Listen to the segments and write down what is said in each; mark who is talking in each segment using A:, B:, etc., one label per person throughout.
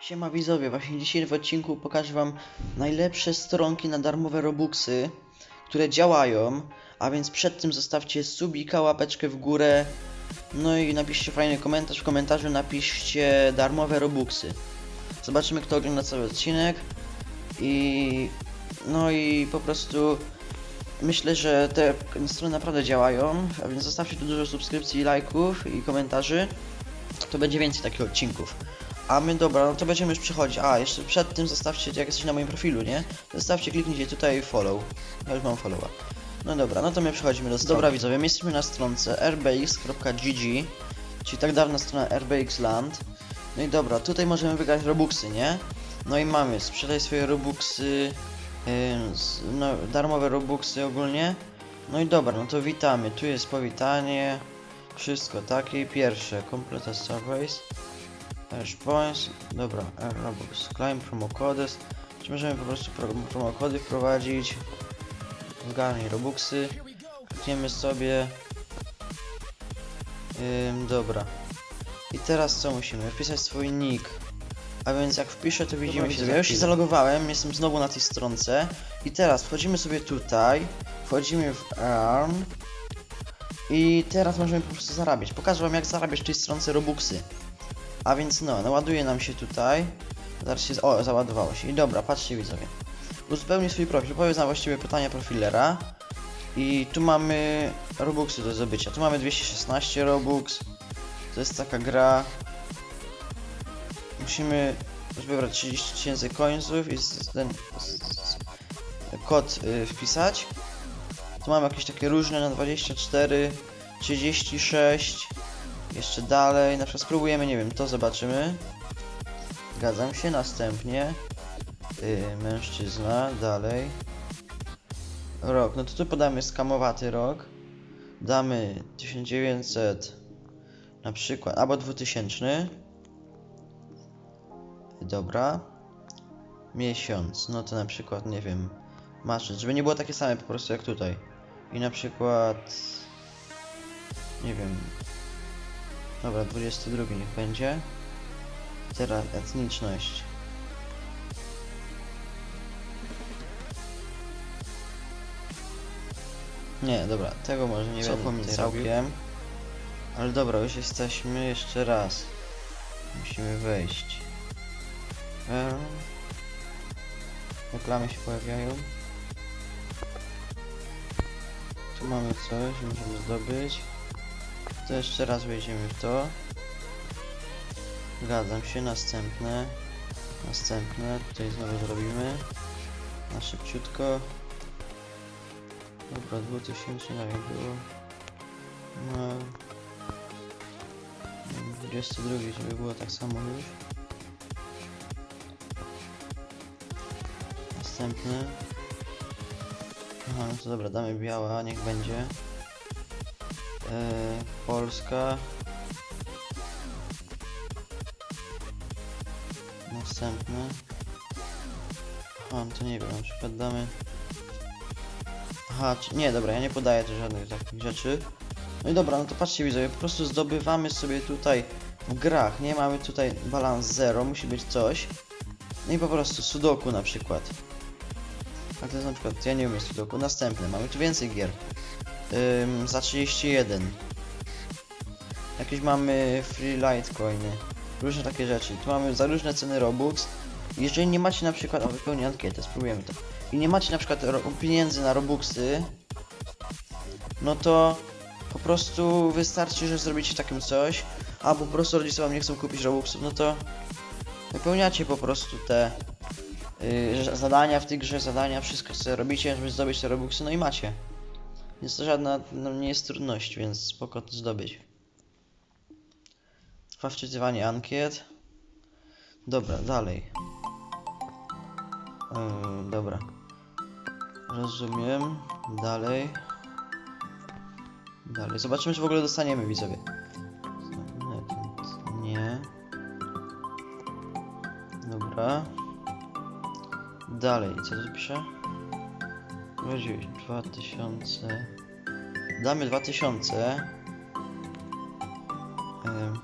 A: Siema widzowie, właśnie dzisiaj w odcinku pokażę wam najlepsze stronki na darmowe robuxy, które działają, a więc przed tym zostawcie subika, łapeczkę w górę, no i napiszcie fajny komentarz, w komentarzu napiszcie darmowe robuxy. Zobaczymy kto ogląda cały odcinek. I no i po prostu myślę, że te strony naprawdę działają, a więc zostawcie tu dużo subskrypcji, lajków i komentarzy, to będzie więcej takich odcinków. A my dobra, no to będziemy już przechodzić. A, jeszcze przed tym zostawcie, jak jesteście na moim profilu, nie? Zostawcie, kliknijcie tutaj follow. Ja już mam followa. No dobra, no to my przechodzimy do strony. Dobra widzowie, my jesteśmy na stronce rbx.gg, czyli tak dawna strona RBX Land. No i dobra, tutaj możemy wygrać robuxy, nie? No i mamy, sprzedaj swoje robuxy, yy, no, darmowe robuxy ogólnie. No i dobra, no to witamy, tu jest powitanie, wszystko takie. Pierwsze, complete surveys. Hash points, dobra, Robux, claim promo codes, czy możemy po prostu pro, promo kody wprowadzić, zgarnij Robuxy, klikniemy sobie, Ym, dobra, i teraz co musimy, wpisać swój nick, a więc jak wpiszę to widzimy,
B: się
A: się, ja już się zalogowałem, jestem znowu na tej stronce. I teraz wchodzimy sobie tutaj, wchodzimy w ARM. I teraz możemy po prostu zarabiać, pokażę wam jak zarabiać w tej stronce Robuxy. A więc no, naładuje nam się tutaj. Zaraz się. O, załadowało się. I dobra, patrzcie widzowie. Uzupełnij swój profil, powiedz na właściwe pytania profilera. I tu mamy Robuxy do zdobycia. Tu mamy 216 Robux. To jest taka gra. Musimy wybrać 30 tysięcy coinsów i ten kod y, wpisać. Tu mamy jakieś takie różne na 24, 36. Jeszcze dalej, na przykład spróbujemy, nie wiem, to zobaczymy. Zgadzam się, następnie yy, mężczyzna, dalej. Rok, no to tu podamy skamowaty rok. Damy 1900 na przykład, albo 2000. Dobra. Miesiąc, no to na przykład, nie wiem, marzec, żeby nie było takie same po prostu jak tutaj. I na przykład, nie wiem, Dobra, 22 niech będzie. Teraz etniczność. Nie, dobra, tego może nie będę całkiem. Ale dobra, już jesteśmy jeszcze raz. Musimy wejść. Em, Reklamy się pojawiają. Tu mamy coś, możemy zdobyć. To jeszcze raz wejdziemy w to. Zgadzam się, następne. Następne, tutaj znowu zrobimy. Na szybciutko. Dobra, 2000 na jak było. No. 22, żeby było tak samo już. Następny. Aha, no to dobra, damy biała, niech będzie. Eee, Polska. Następny. Aha, no to nie wiem, na przykład damy... Aha, czy... nie, dobra, ja nie podaję tu żadnych takich rzeczy. No i dobra, no to patrzcie widzowie, po prostu zdobywamy sobie tutaj w grach, nie? Mamy tutaj balans 0, musi być coś. No i po prostu sudoku na przykład. A to jest na przykład, ja nie umiem sudoku. Następny, mamy tu więcej gier. Ym, za 31. Jakieś mamy free litecoiny. Różne takie rzeczy. Tu mamy za różne ceny Robux. Jeżeli nie macie na przykład, o wypełnię ankietę, spróbujemy to. I nie macie na przykład pieniędzy na Robuxy, no to po prostu wystarczy, że zrobicie takim coś, a po prostu rodzice wam nie chcą kupić Robuxów, no to wypełniacie po prostu te yy, zadania w tej grze, zadania, wszystko co robicie, żeby zdobyć te Robuxy, no i macie. Więc to żadna, no nie jest trudność, więc spoko to zdobyć. Trwa wczytywanie ankiet. Dobra, dalej. Yy, dobra. Rozumiem. Dalej. Dalej. Zobaczymy, czy w ogóle dostaniemy widzowie. Nie. Dobra. Dalej, co tu pisze? Urodziłeś 2000. Damy 2000. Ym,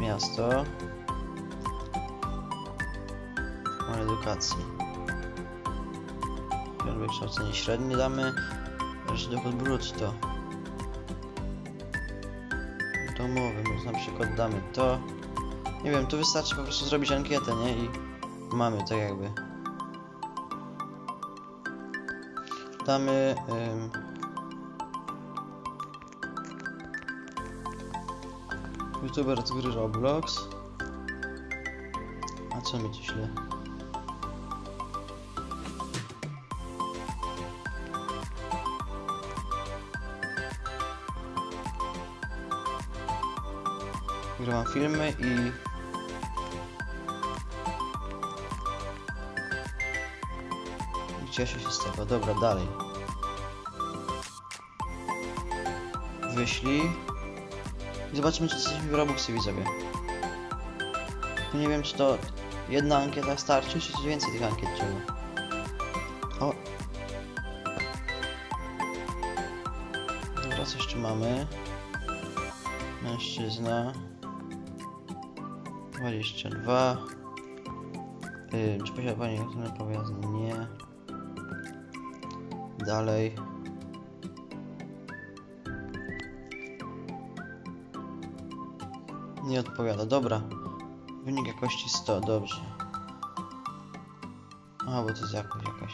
A: miasto. Mamy edukacji. Wykształcenie średnie damy. Resztę dochód brutto. Domowy, więc na przykład damy to. Nie wiem, tu wystarczy po prostu zrobić ankietę, nie? I mamy tak jakby. Damy... Ym... YouTuber z gry Roblox. A co mi tu źle? Nagrywam filmy i... Cieszę się z tego. Dobra, dalej. Wyślij. I zobaczymy, czy jesteśmy w Robuxy widzowie. Nie wiem, czy to jedna ankieta starczy, czy więcej tych ankiet trzeba. O! Co jeszcze mamy? Mężczyzna. 22. Yy, czy posiada pani pojazd? Nie. Dalej. Nie odpowiada, dobra. Wynik jakości 100, dobrze. A, bo to jest jakość jakaś.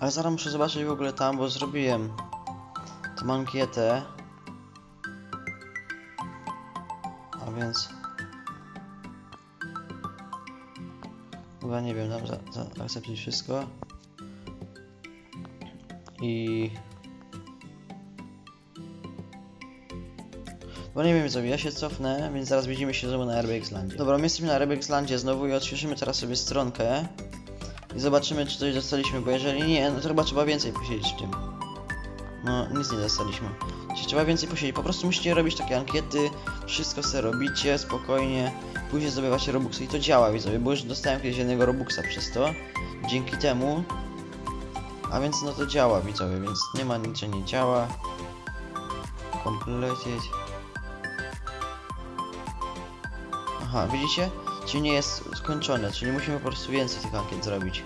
A: Ale zaraz muszę zobaczyć w ogóle tam, bo zrobiłem tą ankietę. A więc... Chyba nie wiem, dam za, za zaakceptuj wszystko. I... Bo nie wiem co, ja się cofnę, więc zaraz widzimy się znowu na RBX-landzie. Dobra, my jesteśmy na RBX-landzie znowu i odświeżymy teraz sobie stronkę. I zobaczymy, czy coś dostaliśmy, bo jeżeli nie, no to chyba trzeba więcej posiedzieć w tym. No, nic nie dostaliśmy. Czyli trzeba więcej posiedzieć. Po prostu musicie robić takie ankiety, wszystko sobie robicie, spokojnie. Później zdobywacie Robuxy i to działa, widzowie, bo już dostałem kiedyś jednego Robuxa przez to. Dzięki temu. A więc no to działa, widzowie, więc nie ma nic, że nie działa. Completed. Aha, widzicie? Czyli nie jest skończone, czyli musimy po prostu więcej tych ankiet zrobić.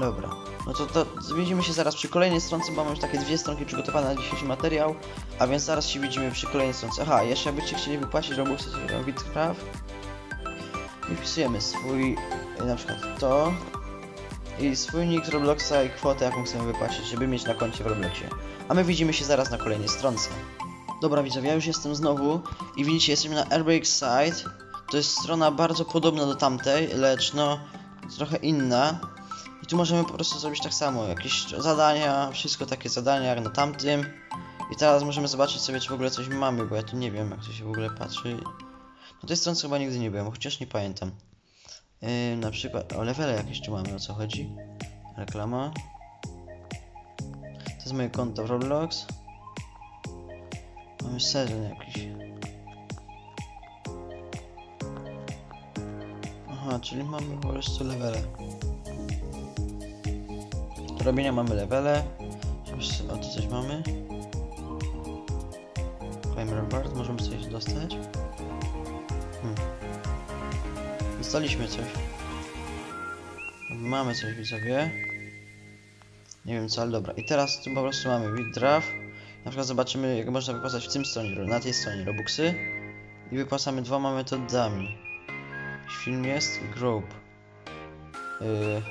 A: Dobra, no to, to widzimy się zaraz przy kolejnej stronce, bo mamy już takie dwie stronki przygotowane na dzisiejszy materiał, a więc zaraz się widzimy przy kolejnej stronce. Aha, jeszcze jakbyście chcieli wypłacić Robuxy, Bitcraft i wpisujemy swój, y, na przykład to i swój nick z Robloxa i kwotę, jaką chcemy wypłacić, żeby mieć na koncie w Robloxie. A my widzimy się zaraz na kolejnej stronce. Dobra widzowie, ja już jestem znowu i widzicie, jesteśmy na Airbreak Site. To jest strona bardzo podobna do tamtej, lecz no trochę inna. I tu możemy po prostu zrobić tak samo, jakieś zadania, wszystko takie zadania jak na tamtym. I teraz możemy zobaczyć sobie, czy w ogóle coś mamy, bo ja tu nie wiem, jak to się w ogóle patrzy. Na tej stronie chyba nigdy nie byłem, chociaż nie pamiętam. Yy, na przykład, o levele jakieś tu mamy, o co chodzi? Reklama. To jest moje konto w Roblox. Mamy sezon jakiś. Aha, czyli mamy po prostu levele. Do robienia mamy levele. O, tu coś mamy. Climber Bard, możemy coś dostać. Dostaliśmy coś. Mamy coś widzowie. Nie wiem co, ale dobra. I teraz tu po prostu mamy Withdraft. Na przykład zobaczymy jak można wypłacać w tym stronie, na tej stronie Robuxy. I wypłacamy dwoma metodami. Film jest Group. Yy.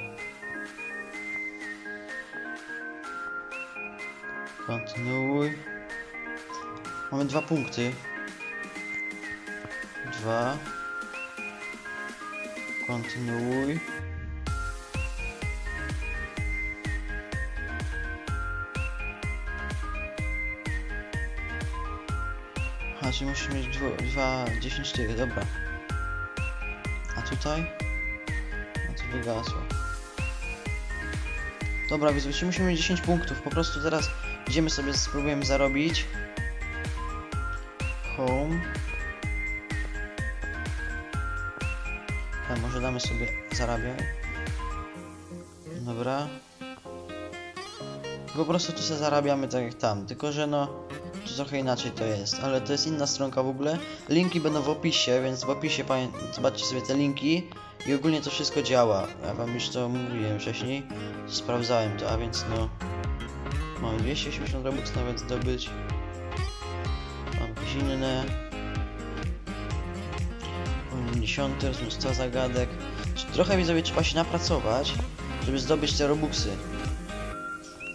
A: Kontynuuj. Mamy dwa punkty. Dwa. Kontynuuj. A, czyli musisz mieć dwo, dwa, 10 sztuk, dobra. A tutaj? A to wygasło. Dobra, więc musimy mieć 10 punktów. Po prostu teraz idziemy sobie, spróbujemy zarobić. Home. Damy sobie zarabiaj. Dobra. Po prostu tu sobie zarabiamy tak jak tam, tylko że no tu trochę inaczej to jest, ale to jest inna stronka w ogóle. Linki będą w opisie, więc w opisie zobaczcie sobie te linki i ogólnie to wszystko działa. Ja wam już to mówiłem wcześniej, sprawdzałem to, a więc no mamy 280 robux nawet zdobyć. Mam jakieś inne. 50, rozumiem 100 zagadek. Trochę widzowie trzeba się napracować, żeby zdobyć te robuxy.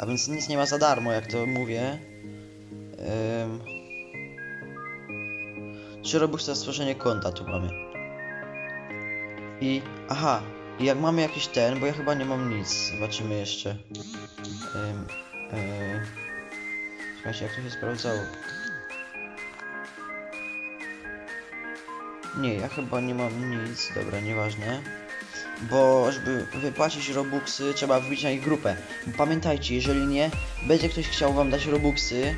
A: A więc nic nie ma za darmo, jak to mówię. Ym... 3 robuxy za stworzenie konta tu mamy. I aha, i jak mamy jakiś ten, bo ja chyba nie mam nic. Zobaczymy jeszcze. Ym, yy... Słuchajcie, jak to się sprawdzało. Nie, ja chyba nie mam nic, dobra, nieważne. Bo żeby wypłacić robuxy, trzeba wbić na ich grupę. Pamiętajcie, jeżeli nie, będzie ktoś chciał wam dać robuxy,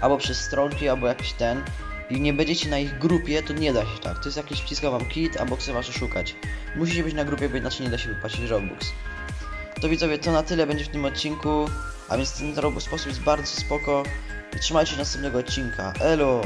A: albo przez stronki, albo jakiś ten, i nie będziecie na ich grupie, to nie da się tak. To jest jakiś wciska wam kit, albo chce was oszukać. Musicie być na grupie, bo inaczej nie da się wypłacić robux. To widzowie, to na tyle będzie w tym odcinku, a więc ten robux sposób jest bardzo spoko. I trzymajcie się następnego odcinka. Elo!